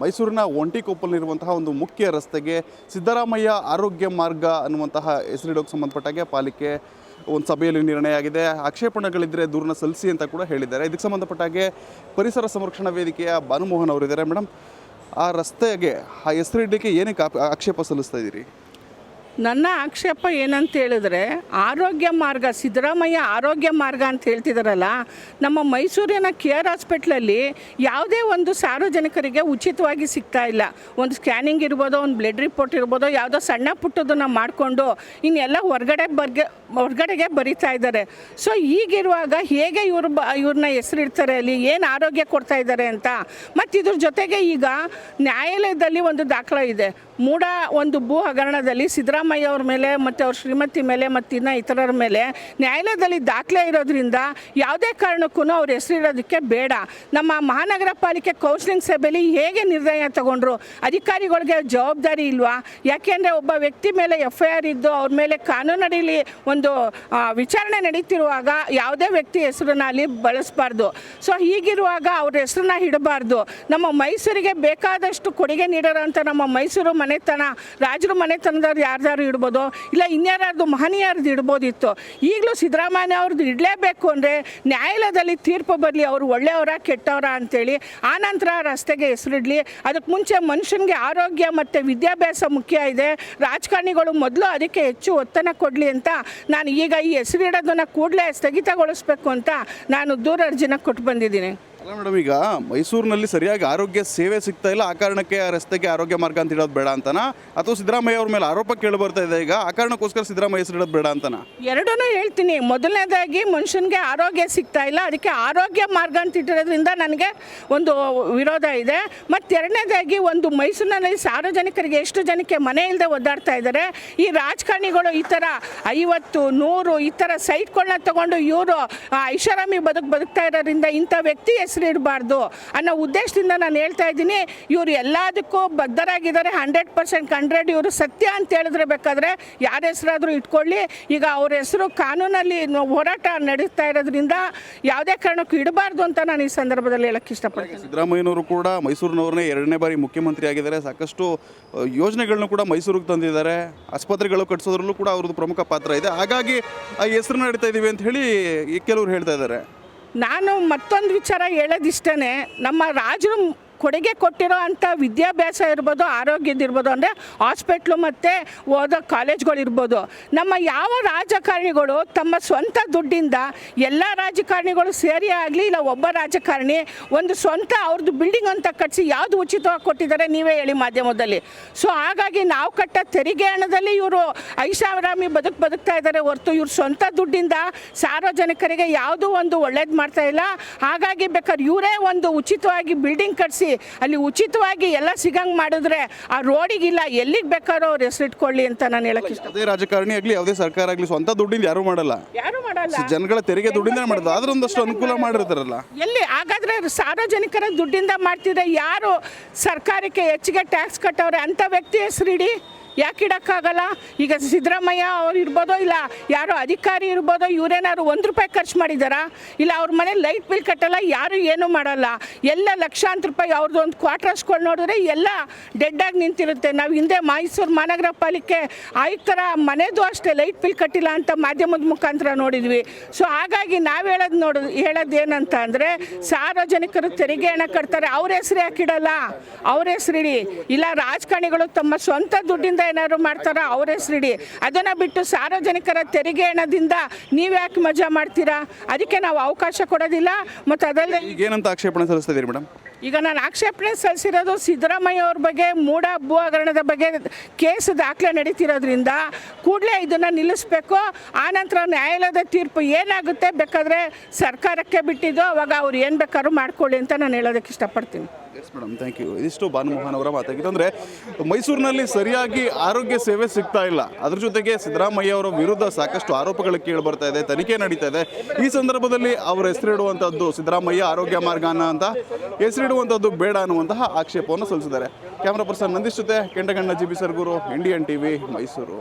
ಮೈಸೂರಿನ ಒಂಟಿಕೊಪ್ಪಲಿರುವಂತಹ ಒಂದು ಮುಖ್ಯ ರಸ್ತೆಗೆ ಸಿದ್ದರಾಮಯ್ಯ ಆರೋಗ್ಯ ಮಾರ್ಗ ಅನ್ನುವಂತಹ ಹೆಸರಿಡೋಕೆ ಸಂಬಂಧಪಟ್ಟಾಗೆ ಪಾಲಿಕೆ ಒಂದು ಸಭೆಯಲ್ಲಿ ನಿರ್ಣಯ ಆಗಿದೆ. ಆಕ್ಷೇಪಣೆಗಳಿದ್ದರೆ ದೂರನ್ನ ಸಲ್ಲಿಸಿ ಅಂತ ಕೂಡ ಹೇಳಿದ್ದಾರೆ. ಇದಕ್ಕೆ ಸಂಬಂಧಪಟ್ಟಾಗೆ ಪರಿಸರ ಸಂರಕ್ಷಣಾ ವೇದಿಕೆಯ ಭಾನುಮೋಹನ್ ಅವರಿದ್ದಾರೆ. ಮೇಡಮ್ ಆ ರಸ್ತೆಗೆ, ಆ ಹೆಸರಿಡಲಿಕ್ಕೆ ಏನಕ್ಕೆ ಆಕ್ಷೇಪ ಸಲ್ಲಿಸ್ತಾ ಇದ್ದೀರಿ? ನನ್ನ ಆಕ್ಷೇಪ ಏನಂತ ಹೇಳಿದ್ರೆ, ಆರೋಗ್ಯ ಮಾರ್ಗ, ಸಿದ್ದರಾಮಯ್ಯ ಆರೋಗ್ಯ ಮಾರ್ಗ ಅಂತ ಹೇಳ್ತಿದಾರಲ್ಲ, ನಮ್ಮ ಮೈಸೂರಿನ ಕೆ ಆರ್ ಹಾಸ್ಪಿಟ್ಲಲ್ಲಿ ಯಾವುದೇ ಒಂದು ಸಾರ್ವಜನಿಕರಿಗೆ ಉಚಿತವಾಗಿ ಸಿಗ್ತಾ ಇಲ್ಲ. ಒಂದು ಸ್ಕ್ಯಾನಿಂಗ್ ಇರ್ಬೋದು, ಒಂದು ಬ್ಲಡ್ ರಿಪೋರ್ಟ್ ಇರ್ಬೋದು, ಯಾವುದೋ ಸಣ್ಣ ಪುಟ್ಟದನ್ನು ಮಾಡಿಕೊಂಡು ಇನ್ನೆಲ್ಲ ಹೊರಗಡೆ ಬರ್ಗೆ, ಹೊರಗಡೆಗೆ ಬರಿತಾ ಇದ್ದಾರೆ. ಸೊ ಈಗಿರುವಾಗ ಹೇಗೆ ಇವರು ಬ, ಇವ್ರನ್ನ ಹೆಸರಿಡ್ತಾರೆ ಅಲ್ಲಿ, ಏನು ಆರೋಗ್ಯ ಕೊಡ್ತಾ ಇದ್ದಾರೆ ಅಂತ? ಮತ್ತು ಇದ್ರ ಜೊತೆಗೆ ಈಗ ನ್ಯಾಯಾಲಯದಲ್ಲಿ ಒಂದು ದಾಖಲೆ ಇದೆ. ಮೂಡ ಒಂದು ಭೂ ಹಗರಣದಲ್ಲಿ ಸಿದ್ದರಾಮಯ್ಯ ಅವ್ರ ಮೇಲೆ ಮತ್ತು ಅವ್ರ ಶ್ರೀಮತಿ ಮೇಲೆ ಮತ್ತು ಇನ್ನು ಇತರರ ಮೇಲೆ ನ್ಯಾಯಾಲಯದಲ್ಲಿ ದಾಖಲೆ ಇರೋದ್ರಿಂದ ಯಾವುದೇ ಕಾರಣಕ್ಕೂ ಅವ್ರ ಹೆಸರಿರೋದಕ್ಕೆ ಬೇಡ. ನಮ್ಮ ಮಹಾನಗರ ಪಾಲಿಕೆ ಕೌನ್ಸಿಲಿಂಗ್ ಸಭೆಯಲ್ಲಿ ಹೇಗೆ ನಿರ್ಣಯ ತಗೊಂಡ್ರು? ಅಧಿಕಾರಿಗಳಿಗೆ ಜವಾಬ್ದಾರಿ ಇಲ್ವಾ? ಯಾಕೆಂದರೆ ಒಬ್ಬ ವ್ಯಕ್ತಿ ಮೇಲೆ ಎಫ್ ಐ ಆರ್ ಇದ್ದು ಅವ್ರ ಮೇಲೆ ಕಾನೂನಡಿಯಲ್ಲಿ ಒಂದು ವಿಚಾರಣೆ ನಡೀತಿರುವಾಗ ಯಾವುದೇ ವ್ಯಕ್ತಿ ಹೆಸರನ್ನ ಅಲ್ಲಿ ಬಳಸಬಾರ್ದು. ಸೊ ಹೀಗಿರುವಾಗ ಅವ್ರ ಹೆಸರನ್ನ ಇಡಬಾರ್ದು. ನಮ್ಮ ಮೈಸೂರಿಗೆ ಬೇಕಾದಷ್ಟು ಕೊಡುಗೆ ನೀಡೋರಂಥ ನಮ್ಮ ಮೈಸೂರು ಮನೆತನ, ರಾಜರು ಮನೆತನದವ್ರು ಯಾರ್ದಾರು ಇಡ್ಬೋದು, ಇಲ್ಲ ಇನ್ಯಾರ್ದು ಮಹನೀಯರದ್ದು ಇಡ್ಬೋದಿತ್ತು, ಈಗಲೂ ಸಿದ್ದರಾಮಯ್ಯ ಅವ್ರದ್ದು ಇಡಲೇಬೇಕು ಅಂದರೆ ನ್ಯಾಯಾಲಯದಲ್ಲಿ ತೀರ್ಪು ಬರಲಿ, ಅವರು ಒಳ್ಳೆಯವರ, ಕೆಟ್ಟವರ ಅಂತೇಳಿ ಆನಂತರ ರಸ್ತೆಗೆ ಹೆಸರಿಡಲಿ. ಅದಕ್ಕೆ ಮುಂಚೆ ಮನುಷ್ಯನಿಗೆ ಆರೋಗ್ಯ ಮತ್ತು ವಿದ್ಯಾಭ್ಯಾಸ ಮುಖ್ಯ ಇದೆ, ರಾಜಕಾರಣಿಗಳು ಮೊದಲು ಅದಕ್ಕೆ ಹೆಚ್ಚು ಒತ್ತನ್ನು ಕೊಡಲಿ ಅಂತ ನಾನು ಈಗ ಈ ಹೆಸರಿಡೋದನ್ನು ಕೂಡಲೇ ಸ್ಥಗಿತಗೊಳಿಸ್ಬೇಕು ಅಂತ ನಾನು ದೂರ ಅರ್ಜಿನ ಕೊಟ್ಟು ಬಂದಿದ್ದೀನಿ. ಅಲ್ಲ ಮೇಡಮ್, ಈಗ ಮೈಸೂರಿನಲ್ಲಿ ಸರಿಯಾಗಿ ಆರೋಗ್ಯ ಸೇವೆ ಸಿಗ್ತಾ ಇಲ್ಲ. ಆ ಕಾರಣಕ್ಕೆ ರಸ್ತೆಗೆ ಆರೋಗ್ಯ ಮಾರ್ಗ ಅಂತ ಇಡೋದು ಬೇಡ ಅಂತಾನ? ಅಥವಾ ಸಿದ್ದರಾಮಯ್ಯ ಅವ್ರ ಮೇಲೆ ಆರೋಪ ಕೇಳಿ ಬರ್ತಾ ಇದೆ ಈಗ, ಆ ಕಾರಣಕ್ಕೋಸ್ಕರ ಸಿದ್ದರಾಮಯ್ಯ ಹೆಸರು ಇಡೋದು ಬೇಡ ಅಂತನಾ? ಎರಡನ್ನೂ ಹೇಳ್ತೀನಿ. ಮೊದಲನೇದಾಗಿ ಮನುಷ್ಯನಿಗೆ ಆರೋಗ್ಯ ಸಿಗ್ತಾ ಇಲ್ಲ. ಅದಕ್ಕೆ ಆರೋಗ್ಯ ಮಾರ್ಗ ಅಂತ ಇಟ್ಟಿರೋದ್ರಿಂದ ನನಗೆ ಒಂದು ವಿರೋಧ ಇದೆ. ಮತ್ತು ಎರಡನೇದಾಗಿ ಒಂದು ಮೈಸೂರಿನಲ್ಲಿ ಸಾರ್ವಜನಿಕರಿಗೆ ಎಷ್ಟು ಜನಕ್ಕೆ ಮನೆ ಇಲ್ಲದೆ ಒದ್ದಾಡ್ತಾ ಇದ್ದಾರೆ. ಈ ರಾಜಕಾರಣಿಗಳು ಈ ಥರ ಐವತ್ತು, ನೂರು ಈ ಥರ ಸೈಟ್ಗಳನ್ನ ತಗೊಂಡು ಇವರು ಐಷಾರಾಮಿ ಬದುಕು ಬದುಕ್ತಾ ಇರೋದ್ರಿಂದ ಇಂಥ ವ್ಯಕ್ತಿ ಹೆಸರು ಇಡಬಾರ್ದು ಅನ್ನೋ ಉದ್ದೇಶದಿಂದ ನಾನು ಹೇಳ್ತಾ ಇದ್ದೀನಿ. ಇವರು ಎಲ್ಲದಕ್ಕೂ ಬದ್ಧರಾಗಿದ್ದಾರೆ. ಹಂಡ್ರೆಡ್ ಪರ್ಸೆಂಟ್ ಹಂಡ್ರೆಡ್ ಇವರು ಸತ್ಯ ಅಂತ ಹೇಳಿದ್ರೆ ಬೇಕಾದರೆ ಯಾರ ಹೆಸರಾದರೂ ಇಟ್ಕೊಳ್ಳಿ. ಈಗ ಅವ್ರ ಹೆಸರು ಕಾನೂನಲ್ಲಿ ಹೋರಾಟ ನಡೀತಾ ಇರೋದ್ರಿಂದ ಯಾವುದೇ ಕಾರಣಕ್ಕೂ ಇಡಬಾರ್ದು ಅಂತ ನಾನು ಈ ಸಂದರ್ಭದಲ್ಲಿ ಹೇಳಕ್ಕೆ ಇಷ್ಟಪಡ್ತೀನಿ. ಸಿದ್ದರಾಮಯ್ಯನವರು ಕೂಡ ಮೈಸೂರಿನವ್ರನ್ನೇ ಎರಡನೇ ಬಾರಿ ಮುಖ್ಯಮಂತ್ರಿ ಆಗಿದ್ದಾರೆ ಸಾಕಷ್ಟು ಯೋಜನೆಗಳನ್ನು ಕೂಡ ಮೈಸೂರಿಗೆ ತಂದಿದ್ದಾರೆ. ಆಸ್ಪತ್ರೆಗಳು ಕಟ್ಟಿಸೋದ್ರಲ್ಲೂ ಕೂಡ ಅವ್ರದ್ದು ಪ್ರಮುಖ ಪಾತ್ರ ಇದೆ. ಹಾಗಾಗಿ ಆ ಹೆಸರು ನಡೀತಾ ಇದ್ದೀವಿ ಅಂತ ಹೇಳಿ ಕೆಲವರು ಹೇಳ್ತಾ ಇದ್ದಾರೆ. ನಾನು ಮತ್ತೊಂದು ವಿಚಾರ ಹೇಳೋದಿಷ್ಟೇ ನಮ್ಮ ರಾಜರು ಕೊಡುಗೆ ಕೊಟ್ಟಿರೋ ಅಂಥ ವಿದ್ಯಾಭ್ಯಾಸ ಇರ್ಬೋದು ಆರೋಗ್ಯದಿರ್ಬೋದು ಅಂದರೆ ಹಾಸ್ಪಿಟ್ಲು ಮತ್ತು ಓದೋ ಕಾಲೇಜ್ಗಳಿರ್ಬೋದು ನಮ್ಮ ಯಾವ ರಾಜಕಾರಣಿಗಳು ತಮ್ಮ ಸ್ವಂತ ದುಡ್ಡಿಂದ ಎಲ್ಲ ರಾಜಕಾರಣಿಗಳು ಸೇರಿ ಆಗಲಿ, ಇಲ್ಲ ಒಬ್ಬ ರಾಜಕಾರಣಿ ಒಂದು ಸ್ವಂತ ಅವ್ರದ್ದು ಬಿಲ್ಡಿಂಗ್ ಅಂತ ಕಟ್ಟಿಸಿ ಯಾವುದು ಉಚಿತವಾಗಿ ಕೊಟ್ಟಿದ್ದಾರೆ ನೀವೇ ಹೇಳಿ ಮಾಧ್ಯಮದಲ್ಲಿ. ಸೊ ಹಾಗಾಗಿ ನಾವು ಕಟ್ಟ ತೆರಿಗೆ ಹಣದಲ್ಲಿ ಇವರು ಐಷಾರಾಮಿ ಬದುಕು ಬದುಕ್ತಾ ಇದ್ದಾರೆ ಹೊರತು ಇವ್ರ ಸ್ವಂತ ದುಡ್ಡಿಂದ ಸಾರ್ವಜನಿಕರಿಗೆ ಯಾವುದೂ ಒಂದು ಒಳ್ಳೇದು ಮಾಡ್ತಾ ಇಲ್ಲ. ಹಾಗಾಗಿ ಬೇಕಾದ್ರೆ ಇವರೇ ಒಂದು ಉಚಿತವಾಗಿ ಬಿಲ್ಡಿಂಗ್ ಕಟ್ಟಿಸಿ ಅಲ್ಲಿ ಉಚಿತವಾಗಿ ಎಲ್ಲ ಸಿಗಂಗೆ ಮಾಡಿದ್ರೆ ಆ ರೋಡಿಗಿಲ್ಲ ಎಲ್ಲಿಗೆ ಬೇಕಾದ್ರೂ ಅವ್ರು ಹೆಸರಿಟ್ಕೊಳ್ಳಿ ಅಂತ ನಾನು ಹೇಳಕ್ಕೆ ಇಷ್ಟ ಅದೇ ರಾಜಕಾರಣಿ ಆಗಲಿ ಯಾವುದೇ ಸರ್ಕಾರ ಆಗಲಿ ಸ್ವಂತ ದುಡ್ಡಿಂದ ಯಾರು ಮಾಡಲ್ಲ. ಯಾರು ಮಾಡಲ್ಲ. ಜನಗಳ ತೆರಿಗೆ ದುಡ್ಡಿಂದ ಮಾಡೋದು ಆದ್ರೆ ಒಂದಷ್ಟು ಅನುಕೂಲ ಮಾಡಿರ್ತಾರಲ್ಲ. ಎಲ್ಲಿ ಹಾಗಾದ್ರೆ ಸಾರ್ವಜನಿಕರ ದುಡ್ಡಿಂದ ಮಾಡ್ತಿದ್ರೆ ಯಾರು ಸರ್ಕಾರಕ್ಕೆ ಹೆಚ್ಚಿಗೆ ಟ್ಯಾಕ್ಸ್ ಕಟ್ಟವ್ರೆ ಅಂಥ ವ್ಯಕ್ತಿ ಹೆಸರಿಡಿ. ಯಾಕೆ ಇಡೋಕ್ಕಾಗಲ್ಲ? ಈಗ ಸಿದ್ದರಾಮಯ್ಯ ಅವ್ರು ಇರ್ಬೋದೋ ಇಲ್ಲ, ಯಾರೋ ಅಧಿಕಾರಿ ಇರ್ಬೋದೋ, ಇವರೇನಾದ್ರು ಒಂದು ರೂಪಾಯಿ ಖರ್ಚು ಮಾಡಿದಾರಾ? ಇಲ್ಲ, ಅವ್ರ ಮನೆ ಲೈಟ್ ಬಿಲ್ ಕಟ್ಟಲ್ಲ, ಯಾರು ಏನೂ ಮಾಡಲ್ಲ. ಎಲ್ಲ ಲಕ್ಷಾಂತರ ರೂಪಾಯಿ ಅವ್ರದ್ದು ಒಂದು ಕ್ವಾರ್ಟರ್ಸ್ಗಳು ನೋಡಿದ್ರೆ ಎಲ್ಲ ಡೆಡ್ಡಾಗಿ ನಿಂತಿರುತ್ತೆ. ನಾವು ಹಿಂದೆ ಮೈಸೂರು ಮಹಾನಗರ ಪಾಲಿಕೆ ಆಯುಕ್ತರ ಮನೆದು ಅಷ್ಟೇ ಲೈಟ್ ಬಿಲ್ ಕಟ್ಟಿಲ್ಲ ಅಂತ ಮಾಧ್ಯಮದ ಮುಖಾಂತರ ನೋಡಿದ್ವಿ. ಸೊ ಹಾಗಾಗಿ ನಾವು ಹೇಳೋದು ನೋಡು ಹೇಳೋದು ಏನಂತ ಅಂದರೆ ಸಾರ್ವಜನಿಕರು ತೆರಿಗೆ ಹಣ ಕಟ್ತಾರೆ, ಅವ್ರ ಹೆಸರು ಯಾಕಿಡಲ್ಲ ಅವ್ರ ಹೆಸರಿಡಿ. ಇಲ್ಲ, ರಾಜಕಾರಣಿಗಳು ತಮ್ಮ ಸ್ವಂತ ದುಡ್ಡಿಂದ ಏನಾದ್ರು ಮಾಡ್ತಾರೋ ಅವ್ರ ಹೆಸರಿಡಿ. ಅದನ್ನು ಬಿಟ್ಟು ಸಾರ್ವಜನಿಕರ ತೆರಿಗೆ ಹಣದಿಂದ ನೀವು ಯಾಕೆ ಮಜಾ ಮಾಡ್ತೀರಾ? ಅದಕ್ಕೆ ನಾವು ಅವಕಾಶ ಕೊಡೋದಿಲ್ಲ. ಮತ್ತು ಅದಲ್ಲದೆ ಏನಂತ ಆಕ್ಷೇಪಣೆ ಸಲ್ಲಿಸ್ತಾ ಮೇಡಮ್ ಈಗ ನಾನು ಆಕ್ಷೇಪಣೆ ಸಲ್ಲಿಸಿರೋದು ಸಿದ್ದರಾಮಯ್ಯ ಅವ್ರ ಬಗ್ಗೆ ಮೂಢ ಭೂ ಹಗರಣದ ಬಗ್ಗೆ ಕೇಸ್ ದಾಖಲೆ ನಡೀತಿರೋದ್ರಿಂದ ಕೂಡಲೇ ಇದನ್ನು ನಿಲ್ಲಿಸಬೇಕು. ಆನಂತರ ನ್ಯಾಯಾಲಯದ ತೀರ್ಪು ಏನಾಗುತ್ತೆ ಬೇಕಾದರೆ ಸರ್ಕಾರಕ್ಕೆ ಬಿಟ್ಟಿದ್ದು, ಅವಾಗ ಅವ್ರು ಏನು ಬೇಕಾದ್ರೂ ಮಾಡ್ಕೊಳ್ಳಿ ಅಂತ ನಾನು ಹೇಳೋದಕ್ಕೆ ಇಷ್ಟಪಡ್ತೀನಿ. ಎಸ್ ಮೇಡಮ್ ಥ್ಯಾಂಕ್ ಯು ಇದಿಷ್ಟು ಭಾನುಮೋಹನ್ ಅವರ ಮಾತಾಗಿತ್ತು ಅಂದರೆ ಮೈಸೂರಿನಲ್ಲಿ ಸರಿಯಾಗಿ ಆರೋಗ್ಯ ಸೇವೆ ಸಿಗ್ತಾ ಇಲ್ಲ. ಅದ್ರ ಜೊತೆಗೆ ಸಿದ್ದರಾಮಯ್ಯ ಅವರ ವಿರುದ್ಧ ಸಾಕಷ್ಟು ಆರೋಪಗಳು ಕೇಳಿ ಬರ್ತಾ ಇದೆ, ತನಿಖೆ ನಡೀತಾ ಇದೆ. ಈ ಸಂದರ್ಭದಲ್ಲಿ ಅವರ ಹೆಸರಿಡುವಂಥದ್ದು ಸಿದ್ದರಾಮಯ್ಯ ಆರೋಗ್ಯ ಮಾರ್ಗಾನ ಅಂತ ಹೆಸರಿಡುವಂಥದ್ದು ಬೇಡ ಅನ್ನುವಂತಹ ಆಕ್ಷೇಪವನ್ನು ಸಲ್ಲಿಸಿದ್ದಾರೆ. ಕ್ಯಾಮರಾ ಪರ್ಸನ್ ನಂದೀಶ್ ಜೊತೆ Kendaganna G B Sargur Indian TV Mysuru